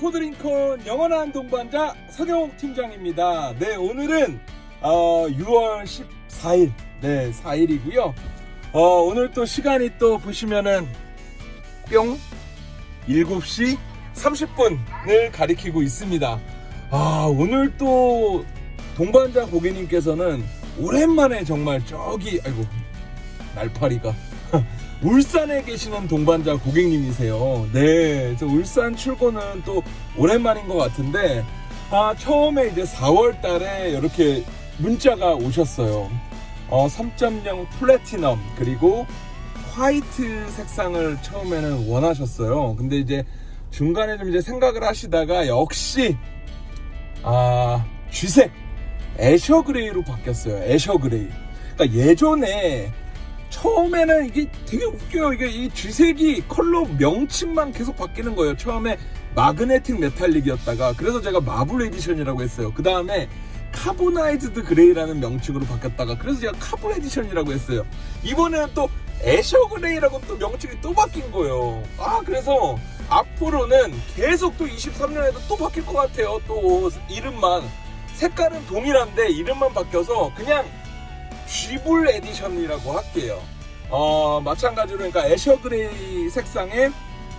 포드링컨 영원한 동반자 서경욱 팀장입니다. 네, 오늘은 어, 6월 14일, 네, 4일이고요. 어, 오늘 또 시간이 또 보시면은 뿅 7시 30분을 가리키고 있습니다. 아, 오늘 또 동반자 고객님께서는 오랜만에 정말 저기 아이고 날파리가 울산에 계시는 동반자 고객님이세요. 네, 울산 출고는 또 오랜만인 것 같은데, 아, 처음에 이제 4월 달에 이렇게 문자가 오셨어요. 어, 3.0 플래티넘, 그리고 화이트 색상을 처음에는 원하셨어요. 근데 이제 중간에 좀 이제 생각을 하시다가 역시, 아, 쥐색, 애셔 그레이로 바뀌었어요. 애셔 그레이. 그러니까 예전에 처음에는 이게 되게 웃겨요. 이게 이 쥐색이 컬러 명칭만 계속 바뀌는 거예요. 처음에 마그네틱 메탈릭이었다가 그래서 제가 마블 에디션이라고 했어요. 그 다음에 카보나이즈드 그레이라는 명칭으로 바뀌었다가 그래서 제가 카본 에디션이라고 했어요. 이번에는 또 애셔 그레이라고 또 명칭이 또 바뀐 거예요. 아 그래서 앞으로는 계속 또 23년에도 또 바뀔 것 같아요. 또 이름만 색깔은 동일한데 이름만 바뀌어서 그냥 쥐불 에디션이라고 할게요. 어, 마찬가지로 그러니까 애셔 그레이 색상의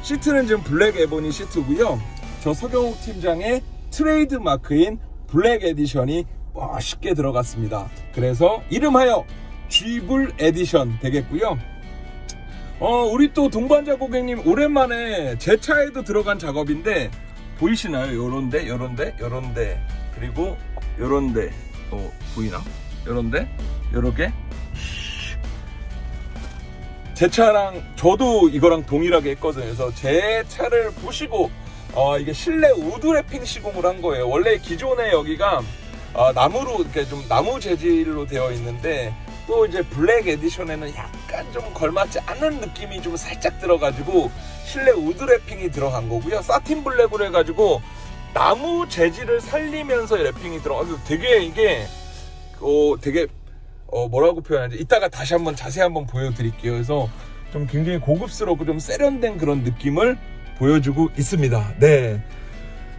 시트는 지금 블랙 에보니 시트고요. 저 서경욱 팀장의 트레이드 마크인 블랙 에디션이 멋있게 들어갔습니다. 그래서 이름하여 쥐불 에디션 되겠고요. 어, 우리 또 동반자 고객님 오랜만에 제 차에도 들어간 작업인데 보이시나요? 요런데, 요런데, 요런데, 그리고 요런데, 어, 보이나? 요런데, 요렇게 제 차랑 저도 이거랑 동일하게 했거든요. 그래서 제 차를 보시고 어, 이게 실내 우드 랩핑 시공을 한 거예요. 원래 기존에 여기가 어, 나무로 이렇게 좀 나무 재질로 되어 있는데 또 이제 블랙 에디션에는 약간 좀 걸맞지 않는 느낌이 좀 살짝 들어가지고 실내 우드 랩핑이 들어간 거고요. 사틴 블랙으로 해가지고 나무 재질을 살리면서 랩핑이 들어가서 되게 이게 어, 되게 어, 뭐라고 표현하지? 이따가 다시 한번 자세히 한번 보여드릴게요. 그래서 좀 굉장히 고급스럽고 좀 세련된 그런 느낌을 보여주고 있습니다. 네.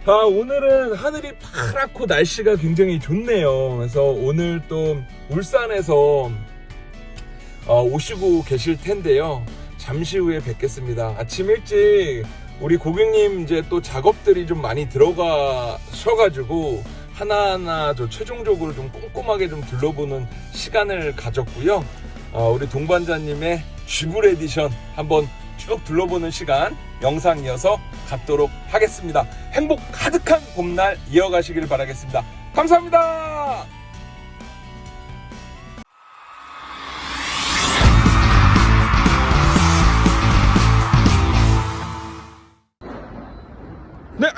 아, 오늘은 하늘이 파랗고 날씨가 굉장히 좋네요. 그래서 오늘 또 울산에서 어, 오시고 계실 텐데요. 잠시 후에 뵙겠습니다. 아침 일찍 우리 고객님 이제 또 작업들이 좀 많이 들어가셔가지고 하나하나 저 최종적으로 좀 꼼꼼하게 좀 둘러보는 시간을 가졌고요. 어, 우리 동반자님의 쥐불 에디션 한번 쭉 둘러보는 시간 영상 이어서 갖도록 하겠습니다. 행복 가득한 봄날 이어가시길 바라겠습니다. 감사합니다.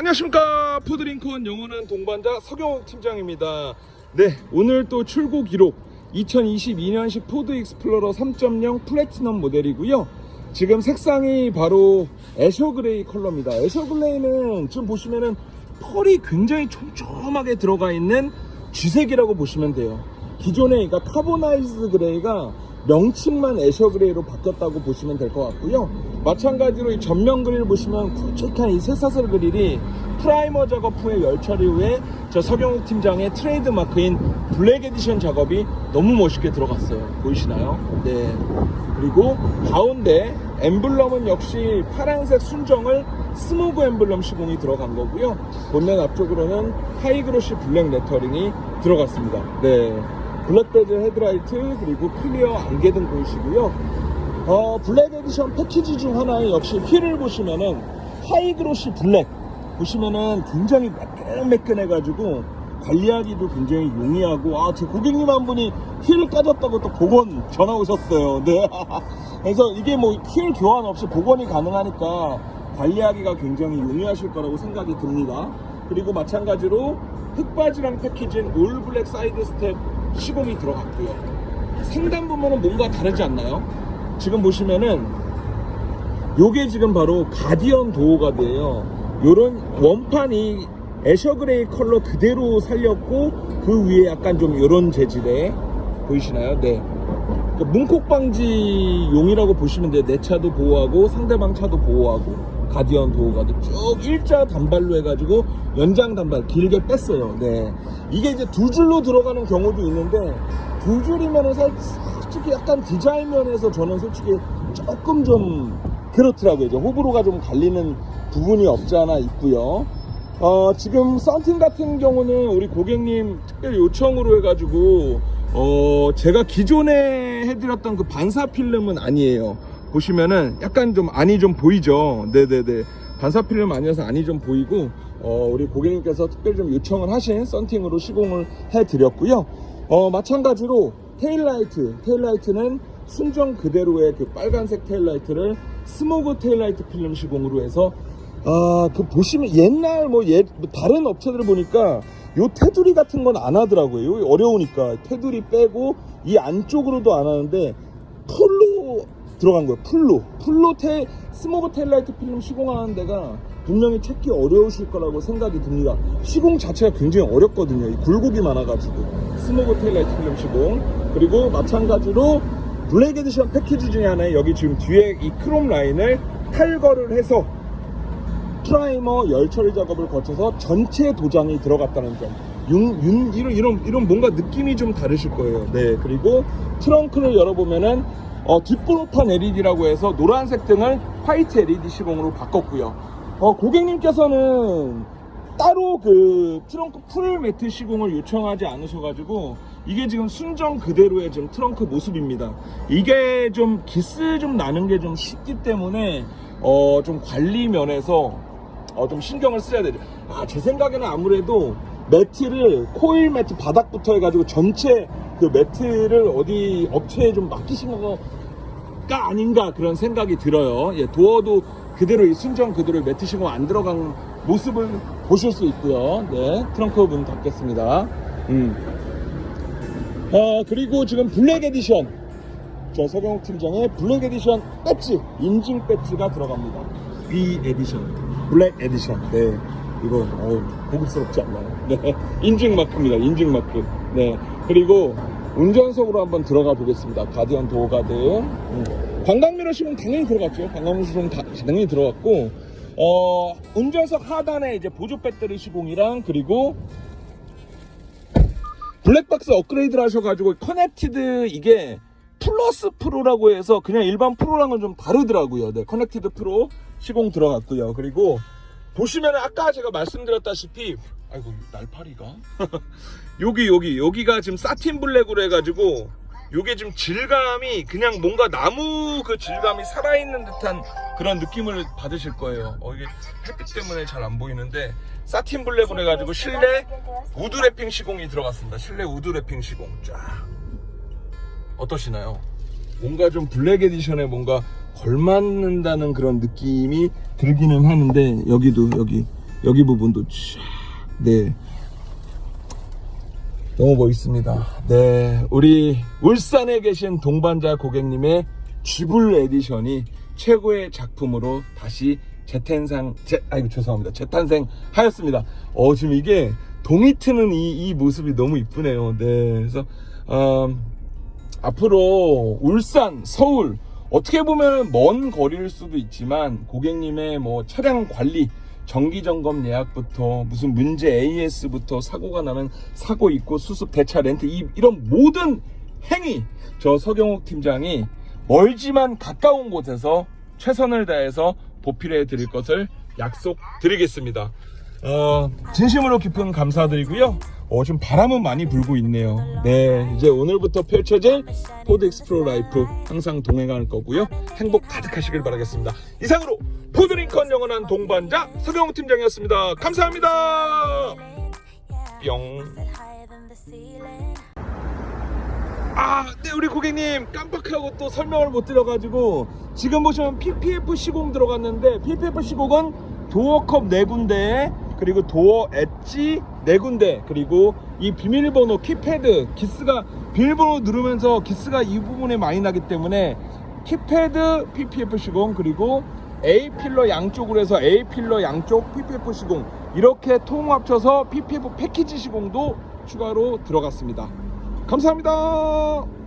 안녕하십니까. 푸드링컨 영원한 동반자 서경욱 팀장입니다. 네, 오늘 또 출고 기록 2022년식 포드 익스플로러 3.0 플래티넘 모델이고요. 지금 색상이 바로 애셔 그레이 컬러입니다. 애셔 그레이는 지금 보시면은 펄이 굉장히 촘촘하게 들어가 있는 쥐색이라고 보시면 돼요. 기존에 그러니까 카보나이즈 그레이가 명칭만 애셔 그레이로 바뀌었다고 보시면 될 것 같고요. 마찬가지로 이 전면 그릴 보시면 굵직한 이 쇠사슬 그릴이 프라이머 작업 후에 열 처리 후에 저 서경욱 팀장의 트레이드 마크인 블랙 에디션 작업이 너무 멋있게 들어갔어요. 보이시나요? 네. 그리고 가운데 엠블럼은 역시 파란색 순정을 스모그 엠블럼 시공이 들어간 거고요. 본넷 앞쪽으로는 하이그로시 블랙 레터링이 들어갔습니다. 네. 블랙베드 헤드라이트 그리고 클리어 안개 등 보이시고요. 어, 블랙 에디션 패키지 중 하나의 역시 휠을 보시면은 하이그로시 블랙 보시면은 굉장히 매끈매끈해가지고 관리하기도 굉장히 용이하고 아 제 고객님 한 분이 휠을 까졌다고 또 복원 전화 오셨어요. 네. 그래서 이게 뭐 휠 교환 없이 복원이 가능하니까 관리하기가 굉장히 용이하실 거라고 생각이 듭니다. 그리고 마찬가지로 흑바지랑 패키지인 올 블랙 사이드 스텝 시공이 들어갔고요. 상단 부분은 뭔가 다르지 않나요? 지금 보시면은 요게 지금 바로 가디언 도어가 돼요. 요런 원판이 애셔 그레이 컬러 그대로 살렸고 그 위에 약간 좀 요런 재질의 보이시나요? 네. 그 문콕 방지 용이라고 보시면 돼요. 내 차도 보호하고 상대방 차도 보호하고 가디언 도어가드 쭉 일자 단발로 해가지고 연장 단발 길게 뺐어요. 네. 이게 이제 두 줄로 들어가는 경우도 있는데 두 줄이면은 살- 솔직히 약간 디자인 면에서 저는 솔직히 조금 좀 그렇더라고요. 호불호가 좀 갈리는 부분이 없지 않아 있고요. 어, 지금 썬팅 같은 경우는 우리 고객님 특별 요청으로 해가지고 어, 제가 기존에 해드렸던 그 반사 필름은 아니에요. 보시면은 약간 좀 안이 좀 보이죠. 네네네. 반사 필름 아니어서 안이 좀 보이고 어, 우리 고객님께서 특별히 좀 요청을 하신 썬팅으로 시공을 해드렸고요. 어, 마찬가지로 테일라이트, 테일라이트는 순정 그대로의 그 빨간색 테일라이트를 스모그 테일라이트 필름 시공으로 해서 아, 그 보시면 옛날 뭐, 옛, 뭐 다른 업체들 보니까 요 테두리 같은 건 안 하더라고요. 어려우니까 테두리 빼고 이 안쪽으로도 안 하는데 풀로 들어간 거예요. 풀로. 풀로 테, 스모그 테일라이트 필름 시공하는 데가 분명히 찾기 어려우실 거라고 생각이 듭니다. 시공 자체가 굉장히 어렵거든요. 이 굴곡이 많아가지고. 스모그 테일 라이트 필름 시공. 그리고 마찬가지로 블랙 에디션 패키지 중에 하나에 여기 지금 뒤에 이 크롬 라인을 탈거를 해서 프라이머 열 처리 작업을 거쳐서 전체 도장이 들어갔다는 점. 윤, 윤, 이런, 이런, 이런 뭔가 느낌이 좀 다르실 거예요. 네. 그리고 트렁크를 열어보면은, 어, 뒷번호판 LED라고 해서 노란색 등을 화이트 LED 시공으로 바꿨고요. 어, 고객님께서는 따로 그 트렁크 풀 매트 시공을 요청하지 않으셔가지고 이게 지금 순정 그대로의 지금 트렁크 모습입니다. 이게 좀 기스 좀 나는 게 좀 쉽기 때문에 어 좀 관리 면에서 어 좀 신경을 써야 되죠. 아 제 생각에는 아무래도 매트를 코일 매트 바닥부터 해가지고 전체 그 매트를 어디 업체에 좀 맡기신 거가 아닌가 그런 생각이 들어요. 예, 도어도 그대로 이 순정 그대로 매트 시공 안 들어간 모습을 보실 수 있고요. 네, 트렁크 문 닫겠습니다. 음. 아 그리고 지금 블랙 에디션 저 서경욱 팀장의 블랙 에디션 배지 인증 배지가 들어갑니다. B 에디션, 블랙 에디션. 네, 이거 어우, 고급스럽지 않나요? 네, 인증 마크입니다. 인증 마크. 네, 그리고 운전석으로 한번 들어가 보겠습니다. 가디언 도어가드. 음. 관광미러 시공 당연히 들어갔죠. 관광미러 시공 다- 당연히 들어갔고, 어, 운전석 하단에 이제 보조 배터리 시공이랑 그리고 블랙박스 업그레이드를 하셔가지고 커넥티드 이게 플러스 프로라고 해서 그냥 일반 프로랑은 좀 다르더라고요. 네, 커넥티드 프로 시공 들어갔고요. 그리고 보시면 아까 제가 말씀드렸다시피 아이고 날파리가 여기 여기 여기가 지금 사틴 블랙으로 해가지고 요게 지금 질감이 그냥 뭔가 나무 그 질감이 살아있는 듯한 그런 느낌을 받으실 거예요. 어, 이게 햇빛 때문에 잘 안 보이는데 사틴 블랙으로 해가지고 실내 우드 랩핑 시공이 들어갔습니다. 실내 우드 랩핑 시공 쫙 어떠시나요? 뭔가 좀 블랙 에디션에 뭔가 걸맞는다는 그런 느낌이 들기는 하는데 여기도 여기 여기 부분도 쫙네 너무 멋있습니다. 네, 우리 울산에 계신 동반자 고객님의 쥐불 에디션이 최고의 작품으로 다시 재탄생, 재, 아이고 죄송합니다. 재탄생 하였습니다. 어, 지금 이게 동이 트는 이, 이 모습이 너무 이쁘네요. 네, 그래서, 음, 앞으로 울산, 서울, 어떻게 보면 먼 거리일 수도 있지만 고객님의 뭐 차량 관리, 정기 점검 예약부터 무슨 문제 AS부터 사고가 나면 사고 있고 수습 대차 렌트 이, 이런 모든 행위 저 서경욱 팀장이 멀지만 가까운 곳에서 최선을 다해서 보필해 드릴 것을 약속드리겠습니다. 어, 진심으로 깊은 감사드리고요. 어, 지금 바람은 많이 불고 있네요. 네, 이제 오늘부터 펼쳐질 포드 익스프로 라이프 항상 동행할 거고요. 행복 가득하시길 바라겠습니다. 이상으로 포드링컨 영원한 동반자 서경호 팀장이었습니다. 감사합니다. 뿅. 아, 네, 우리 고객님 깜빡하고 또 설명을 못 드려가지고 지금 보시면 PPF 시공 들어갔는데 PPF 시공은 도어컵 네 군데 그리고 도어 엣지 네 군데 그리고 이 비밀번호 키패드 기스가 비밀번호 누르면서 기스가 이 부분에 많이 나기 때문에 키패드 PPF 시공 그리고 A 필러 양쪽으로 해서 A 필러 양쪽 PPF 시공 이렇게 통합쳐서 PPF 패키지 시공도 추가로 들어갔습니다. 감사합니다.